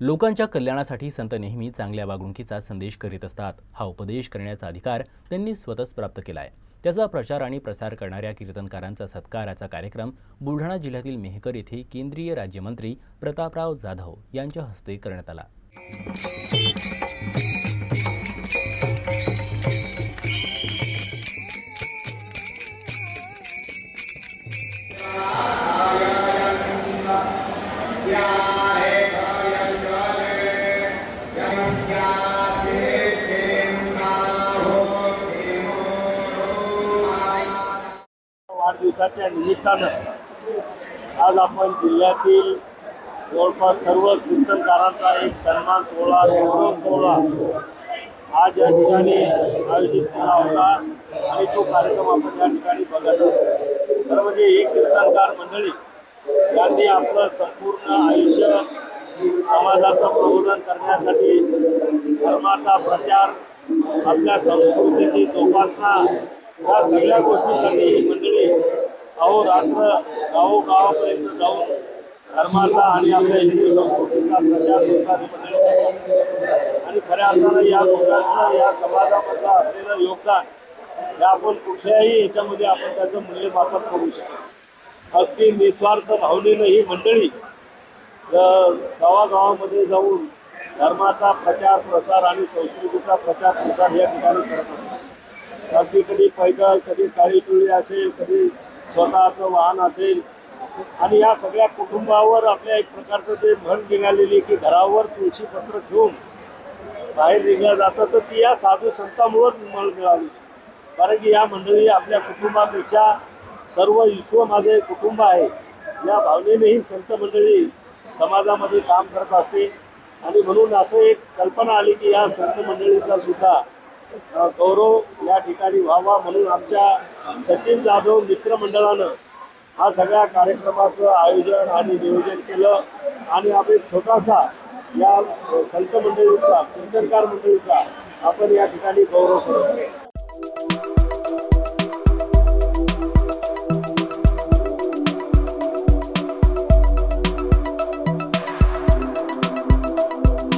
लोकांच्या कल्याणासाठी संत नेहमी चांगल्या वागणुकीचा संदेश करीत असतात. हा उपदेश करण्याचा अधिकार त्यांनी स्वतःच प्राप्त केला आहे त्याचा प्रचार आणि प्रसार करणाऱ्या कीर्तनकारांचा सत्काराचा कार्यक्रम बुलढाणा जिल्ह्यातील मेहकर येथे केंद्रीय राज्यमंत्री प्रतापराव जाधव यांच्या हस्ते करण्यात आला. वाढदिवसाच्या निमित्तानं आज आपण जिल्ह्यातील जवळपास सर्व कीर्तनकारांचा एक सन्मान सोहळा गौरव सोहळा आज या ठिकाणी आयोजित केला होता आणि तो कार्यक्रम आपण या ठिकाणी बघत आहोत. खरं म्हणजे ही कीर्तनकार मंडळी यांनी आपलं संपूर्ण आयुष्य समाजाचं प्रबोधन करण्यासाठी धर्माचा प्रचार आपल्या संस्कृतीची जोपासना या सगळ्या गोष्टीसाठी ही मंडळी अहो रात्र गावोगावापर्यंत जाऊन धर्माचा आणि आपल्या हिंदू संस्कृतीचा प्रचार प्रसार मंडळी आणि खऱ्या अर्थानं या लोकांचं या समाजामधलं असलेलं योगदान हे आपण कुठल्याही याच्यामध्ये आपण त्याचं मूल्यमापन करू शकतो अगदी निस्वार्थ भावनेनं ही मंडळी गावागावामध्ये जाऊन धर्माचा प्रचार प्रसार आणि संस्कृतीचा प्रचार प्रसार या ठिकाणी करत असतो अगदी कधी पैदल कधी काळी पिळी असेल कधी स्वतःचं वाहन असेल. आणि या सगळ्या कुटुंबावर आपल्या एक प्रकारचं जे म्हण निघालेली की घरावर तुळशीपत्र ठेवून बाहेर निघलं जातं तर ती या साधू संतांमुळेच मळ मिळाली. कारण की या मंडळी आपल्या कुटुंबापेक्षा सर्व विश्व माझे कुटुंब आहे. या भावनेने ही संत मंडळी समाजामध्ये काम करत असते. आणि म्हणून असं एक कल्पना आली की या संत मंडळीचा सुद्धा गौरव या ठिकाणी व्हावा म्हणून आमच्या सचिन जाधव मित्रमंडळानं हा सगळ्या कार्यक्रमाचं आयोजन आणि नियोजन केलं. आणि आम्ही छोटासा या संत मंडळीचा कीर्तनकार मंडळीचा आपण या ठिकाणी गौरव करतो.